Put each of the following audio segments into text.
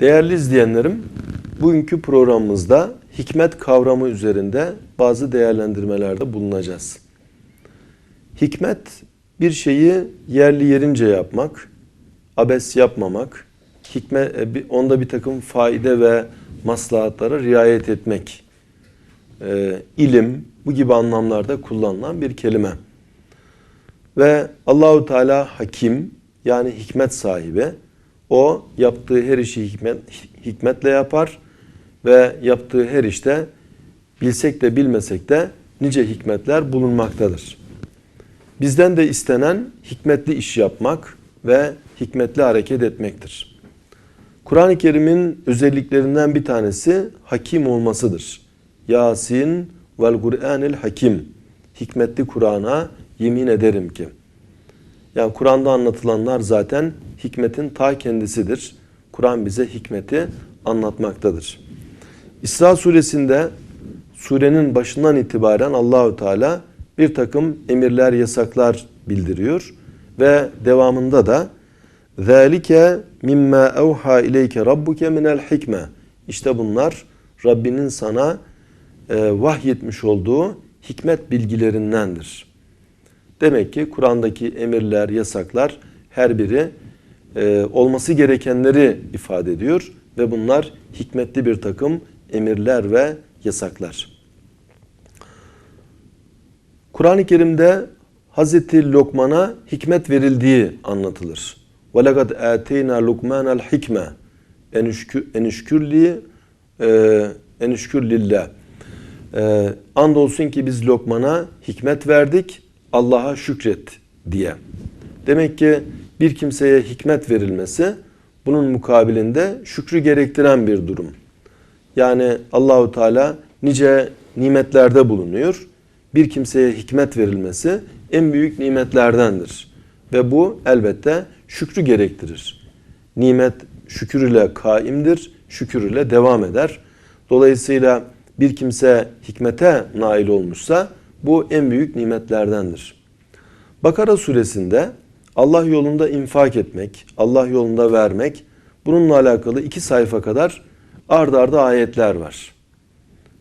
Değerli izleyenlerim, bugünkü programımızda hikmet kavramı üzerinde bazı değerlendirmelerde bulunacağız. Hikmet bir şeyi yerli yerince yapmak, abes yapmamak, hikmet, onda bir takım faide ve maslahatlara riayet etmek, e, ilim bu gibi anlamlarda kullanılan bir kelime. Ve Allahu Teala hakim yani hikmet sahibi. O yaptığı her işi hikmet, hikmetle yapar ve yaptığı her işte bilsek de bilmesek de nice hikmetler bulunmaktadır. Bizden de istenen hikmetli iş yapmak ve hikmetli hareket etmektir. Kur'an-ı Kerim'in özelliklerinden bir tanesi hakim olmasıdır. Yasin vel Kur'anil hakim. Hikmetli Kur'an'a yemin ederim ki. Yani Kur'an'da anlatılanlar zaten hikmetin ta kendisidir. Kur'an bize hikmeti anlatmaktadır. İsra suresinde surenin başından itibaren Allahü Teala bir takım emirler, yasaklar bildiriyor ve devamında da ذَٰلِكَ مِمَّا اَوْحَى اِلَيْكَ رَبُّكَ مِنَ الْحِكْمَةِ İşte bunlar Rabbinin sana e, vahyetmiş olduğu hikmet bilgilerindendir. Demek ki Kur'an'daki emirler, yasaklar her biri e, olması gerekenleri ifade ediyor ve bunlar hikmetli bir takım emirler ve yasaklar. Kur'an-ı Kerim'de Hazreti Lokman'a hikmet verildiği anlatılır. وَلَقَدْ اَتَيْنَا لُقْمَانَ الْحِكْمَةِ enüşkürli enüşkür lillah. E, andolsun ki biz Lokman'a hikmet verdik, Allah'a şükret diye. Demek ki bir kimseye hikmet verilmesi bunun mukabilinde şükrü gerektiren bir durum. Yani Allahu Teala nice nimetlerde bulunuyor. Bir kimseye hikmet verilmesi en büyük nimetlerdendir. Ve bu elbette şükrü gerektirir. Nimet şükür ile kaimdir, şükür ile devam eder. Dolayısıyla bir kimse hikmete nail olmuşsa bu en büyük nimetlerdendir. Bakara suresinde Allah yolunda infak etmek, Allah yolunda vermek bununla alakalı iki sayfa kadar ard arda ayetler var.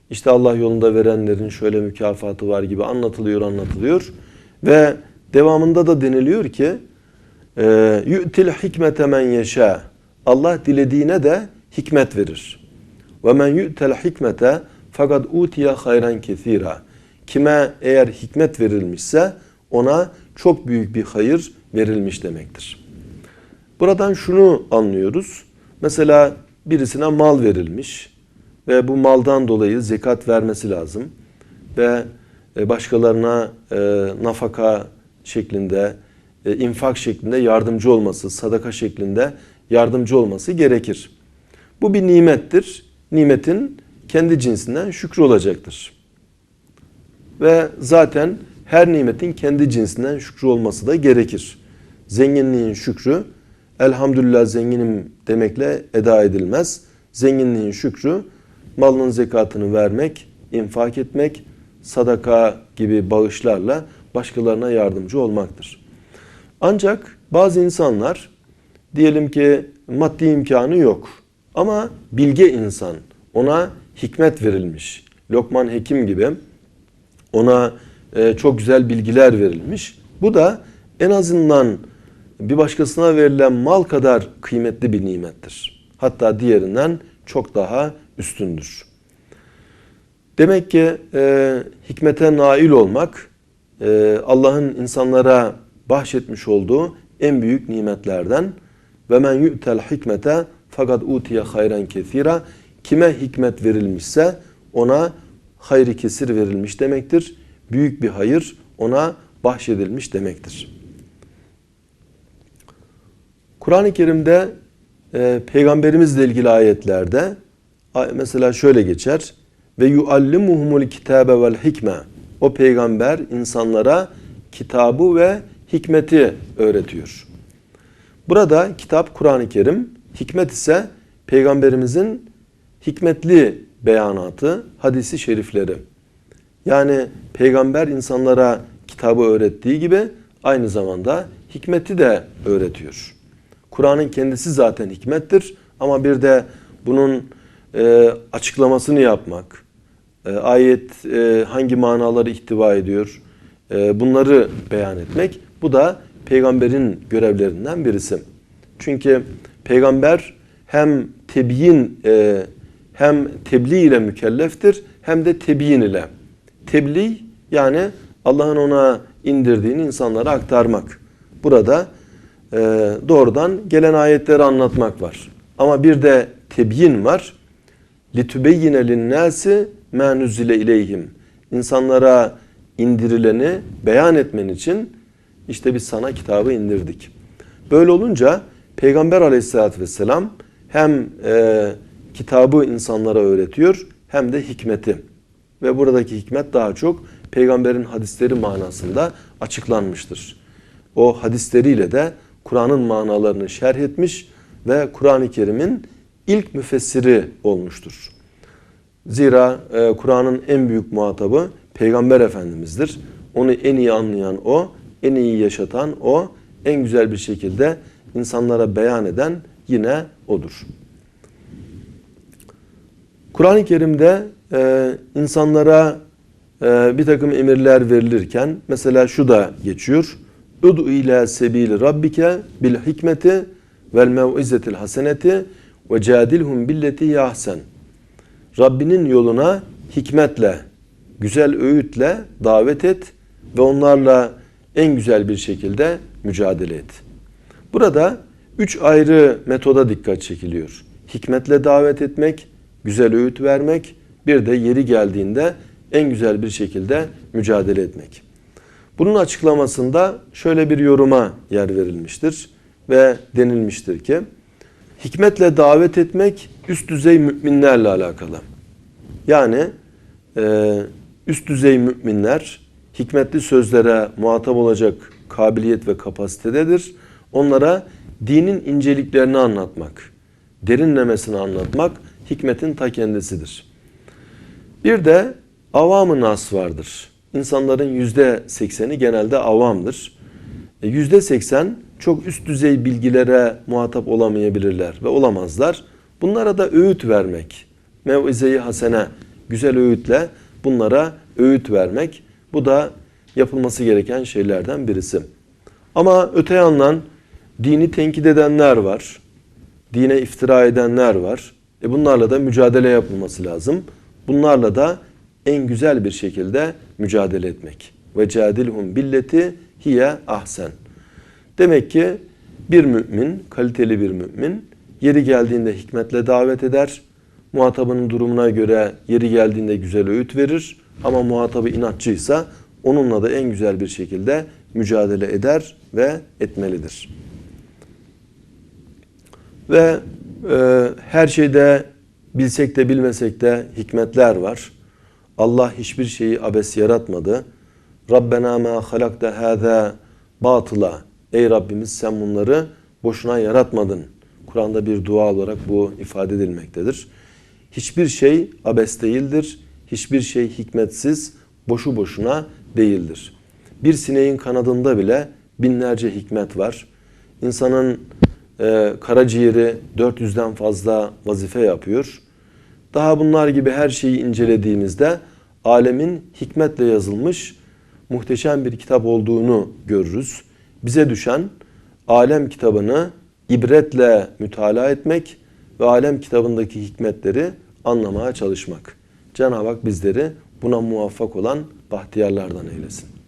İşte Allah yolunda verenlerin şöyle mükafatı var gibi anlatılıyor anlatılıyor ve devamında da deniliyor ki yu'til hikmete men yeşâ Allah dilediğine de hikmet verir. Ve men yu'tel hikmete fakat utiya hayran kesira. Kime eğer hikmet verilmişse ona çok büyük bir hayır verilmiş demektir. Buradan şunu anlıyoruz. Mesela birisine mal verilmiş ve bu maldan dolayı zekat vermesi lazım ve e, başkalarına e, nafaka şeklinde, e, infak şeklinde yardımcı olması, sadaka şeklinde yardımcı olması gerekir. Bu bir nimettir. Nimetin kendi cinsinden şükrü olacaktır. Ve zaten her nimetin kendi cinsinden şükrü olması da gerekir. Zenginliğin şükrü elhamdülillah zenginim demekle eda edilmez. Zenginliğin şükrü malının zekatını vermek, infak etmek, sadaka gibi bağışlarla başkalarına yardımcı olmaktır. Ancak bazı insanlar diyelim ki maddi imkanı yok ama bilge insan ona hikmet verilmiş. Lokman Hekim gibi ona e, çok güzel bilgiler verilmiş. Bu da en azından bir başkasına verilen mal kadar kıymetli bir nimettir. Hatta diğerinden çok daha üstündür. Demek ki e, hikmete nail olmak e, Allah'ın insanlara bahşetmiş olduğu en büyük nimetlerden ve men yu'tel hikmete fakat utiye hayran kesira kime hikmet verilmişse ona hayri kesir verilmiş demektir. Büyük bir hayır ona bahşedilmiş demektir. Kur'an-ı Kerim'de e, peygamberimizle ilgili ayetlerde mesela şöyle geçer ve yuallimuhumul kitabe vel hikme o peygamber insanlara kitabı ve hikmeti öğretiyor. Burada kitap Kur'an-ı Kerim, hikmet ise peygamberimizin hikmetli beyanatı, hadisi şerifleri. Yani peygamber insanlara kitabı öğrettiği gibi aynı zamanda hikmeti de öğretiyor. Kur'an'ın kendisi zaten hikmettir Ama bir de bunun e, açıklamasını yapmak, e, ayet e, hangi manaları ihtiva ediyor, e, bunları beyan etmek, bu da peygamberin görevlerinden birisi. Çünkü peygamber hem tebyin e, hem tebliğ ile mükelleftir hem de tebyin ile. Tebliğ yani Allah'ın ona indirdiğini insanlara aktarmak. Burada e, doğrudan gelen ayetleri anlatmak var. Ama bir de tebyin var. لِتُبَيِّنَ لِلنَّاسِ مَا نُزِّلَ اِلَيْهِمْ İnsanlara indirileni beyan etmen için işte biz sana kitabı indirdik. Böyle olunca Peygamber aleyhissalatü vesselam hem e, kitabı insanlara öğretiyor hem de hikmeti. Ve buradaki hikmet daha çok peygamberin hadisleri manasında açıklanmıştır. O hadisleriyle de Kur'an'ın manalarını şerh etmiş ve Kur'an-ı Kerim'in ilk müfessiri olmuştur. Zira e, Kur'an'ın en büyük muhatabı Peygamber Efendimiz'dir. Onu en iyi anlayan o, en iyi yaşatan o, en güzel bir şekilde insanlara beyan eden yine odur. Kur'an-ı Kerim'de e, insanlara e, bir takım emirler verilirken mesela şu da geçiyor. Udu ila sebil rabbike bil hikmeti vel mev'izetil haseneti ve cadilhum billeti yahsen. Rabbinin yoluna hikmetle, güzel öğütle davet et ve onlarla en güzel bir şekilde mücadele et. Burada üç ayrı metoda dikkat çekiliyor. Hikmetle davet etmek, güzel öğüt vermek, bir de yeri geldiğinde en güzel bir şekilde mücadele etmek. Bunun açıklamasında şöyle bir yoruma yer verilmiştir ve denilmiştir ki hikmetle davet etmek üst düzey müminlerle alakalı. Yani e, üst düzey müminler hikmetli sözlere muhatap olacak kabiliyet ve kapasitededir. Onlara dinin inceliklerini anlatmak, derinlemesini anlatmak hikmetin ta kendisidir. Bir de avamı nas vardır. İnsanların yüzde sekseni genelde avamdır. E, yüzde seksen çok üst düzey bilgilere muhatap olamayabilirler ve olamazlar. Bunlara da öğüt vermek, mev'ize-i hasene, güzel öğütle bunlara öğüt vermek. Bu da yapılması gereken şeylerden birisi. Ama öte yandan dini tenkit edenler var. Dine iftira edenler var. E bunlarla da mücadele yapılması lazım. Bunlarla da en güzel bir şekilde mücadele etmek. Ve cadilhum billeti hiye ahsen. Demek ki bir mümin, kaliteli bir mümin yeri geldiğinde hikmetle davet eder. Muhatabının durumuna göre yeri geldiğinde güzel öğüt verir. Ama muhatabı inatçıysa onunla da en güzel bir şekilde mücadele eder ve etmelidir. Ve e, her şeyde bilsek de bilmesek de hikmetler var. Allah hiçbir şeyi abes yaratmadı. Rabbena ma halakta hâzâ batıla. Ey Rabbimiz sen bunları boşuna yaratmadın. Kur'an'da bir dua olarak bu ifade edilmektedir. Hiçbir şey abes değildir. Hiçbir şey hikmetsiz, boşu boşuna değildir. Bir sineğin kanadında bile binlerce hikmet var. İnsanın e, karaciğeri 400'den fazla vazife yapıyor. Daha bunlar gibi her şeyi incelediğimizde alemin hikmetle yazılmış muhteşem bir kitap olduğunu görürüz. Bize düşen alem kitabını ibretle mütalaa etmek ve alem kitabındaki hikmetleri anlamaya çalışmak. Cenab-ı Hak bizleri buna muvaffak olan bahtiyarlardan eylesin.